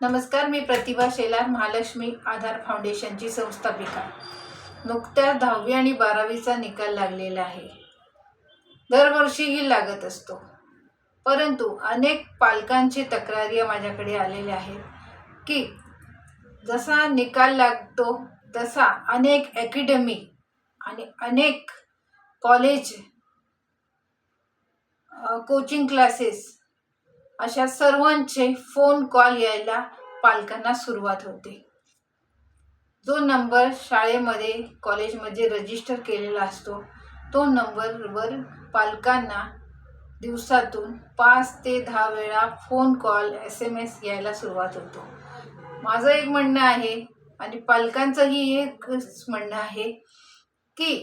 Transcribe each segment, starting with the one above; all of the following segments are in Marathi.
नमस्कार मी प्रतिभा शेलार महालक्ष्मी आधार फाउंडेशनची संस्थापिका. नुकत्याच दहावी आणि बारावीचा निकाल लागलेला आहे. दरवर्षीही लागत असतो. परंतु अनेक पालकांची तक्रारी माझ्याकडे आलेल्या आहेत की जसा निकाल लागतो तसा अनेक अकॅडमी आणि अनेक कॉलेज कोचिंग क्लासेस अशा सर्वांचे फोन कॉल यायला पालकांना सुरुवात होते. जो नंबर शाळेमध्ये कॉलेजमध्ये रजिस्टर केलेला असतो तो नंबरवर पालकांना दिवसातून पाच ते दहा वेळा phone call S M S यायला सुरुवात होतो. माझं एक म्हणणं आहे आणि पालकांचंही एकच म्हणणं आहे की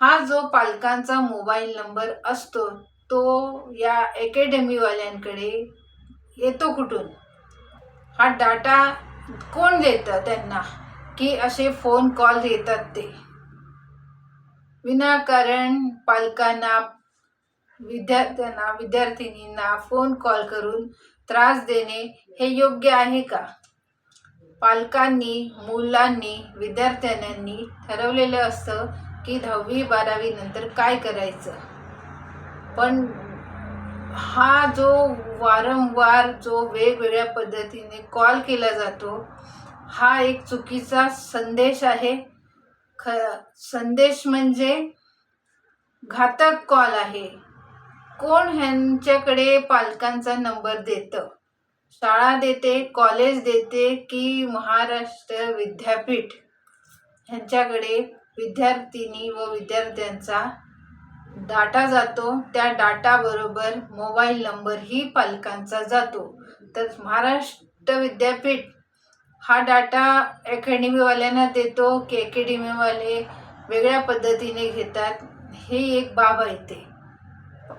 हा जो पालकांचा मोबाईल नंबर असतो तो या अकॅडमीवाल्यांकडे येतो कुठून? हा डाटा कोण देतं त्यांना? की असे फोन कॉल येतात ते? विनाकारण पालकांना विद्यार्थ्यांना विद्यार्थिनींना फोन कॉल करून त्रास देणे हे योग्य आहे का? पालकांनी मुलांनी विद्यार्थ्यांनी ठरवलेलं असतं की दहावी बारावी नंतर काय करायचं? पण हा जो वारंवार जो वेगवेगळ्या पद्धतीने कॉल केला जातो हा एक चुकीचा संदेश आहे. ख संदेश म्हणजे घातक कॉल आहे. कोण ह्यांच्याकडे पालकांचा नंबर देतं? शाळा देते कॉलेज देते की महाराष्ट्र विद्यापीठ? ह्यांच्याकडे विद्यार्थिनी व विद्यार्थ्यांचा डाटा जातो त्या डाटाबरोबर मोबाईल नंबरही पालकांचा जातो. तर महाराष्ट्र विद्यापीठ हा डाटा अकॅडमीवाल्यांना देतो की अकॅडमीवाले वेगळ्या पद्धतीने घेतात हे एक बाब आहे ते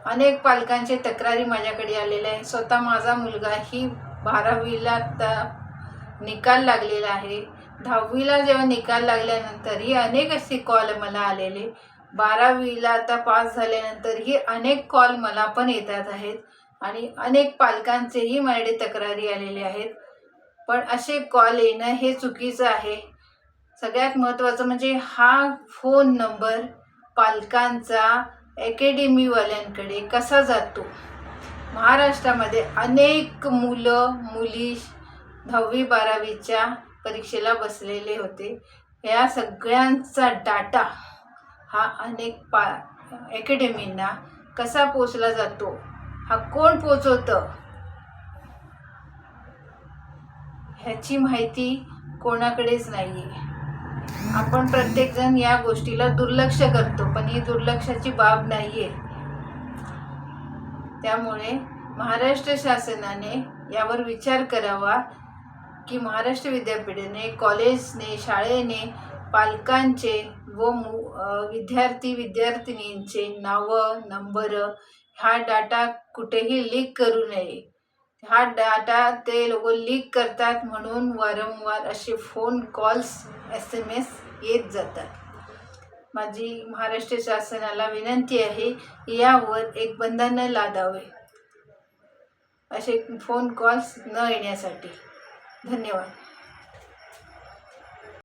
अनेक पालकांचे तक्रारी माझ्याकडे आलेल्या आहे स्वतः माझा मुलगा ही बारावीला आता निकाल लागलेला आहे. दहावीला जेव्हा निकाल लागल्यानंतरही अनेक असे कॉल मला आलेले. बारावीला आता पास झाल्यानंतरही अनेक कॉल मला पण येतात आहेत. आणि अनेक पालकांचेही माझ्याकडे तक्रारी आलेले आहेत. पण असे कॉल येणं हे चुकीचं आहे. सगळ्यात महत्त्वाचं म्हणजे हा फोन नंबर पालकांचा अकॅडमीवाल्यांकडे कसा जातो? महाराष्ट्रामध्ये अनेक मुलं मुली दहावी बारावीच्या परीक्षेला बसलेले होते. या सगळ्यांचा डाटा हा अनेक पा अकॅडमींना कसा पोचला जातो? हा कोण पोचवतं ह्याची माहिती कोणाकडेच नाही आहे आपण प्रत्येकजण या गोष्टीला दुर्लक्ष करतो पण ही दुर्लक्षाची बाब नाही आहे त्यामुळे महाराष्ट्र शासनाने यावर विचार करावा की महाराष्ट्र विद्यापीठाने कॉलेजने शाळेने पालकांचे व मु विद्यार्थी विद्यार्थिनींचे नावं नंबर हा डाटा कुठेही लीक करू नये. हा डाटा ते लोक लीक करतात म्हणून वारंवार असे phone calls S M S येत जातात. माझी महाराष्ट्र शासनाला विनंती आहे यावर एक बंधन लादावे. असे फोन कॉल्स न येण्यासाठी. धन्यवाद.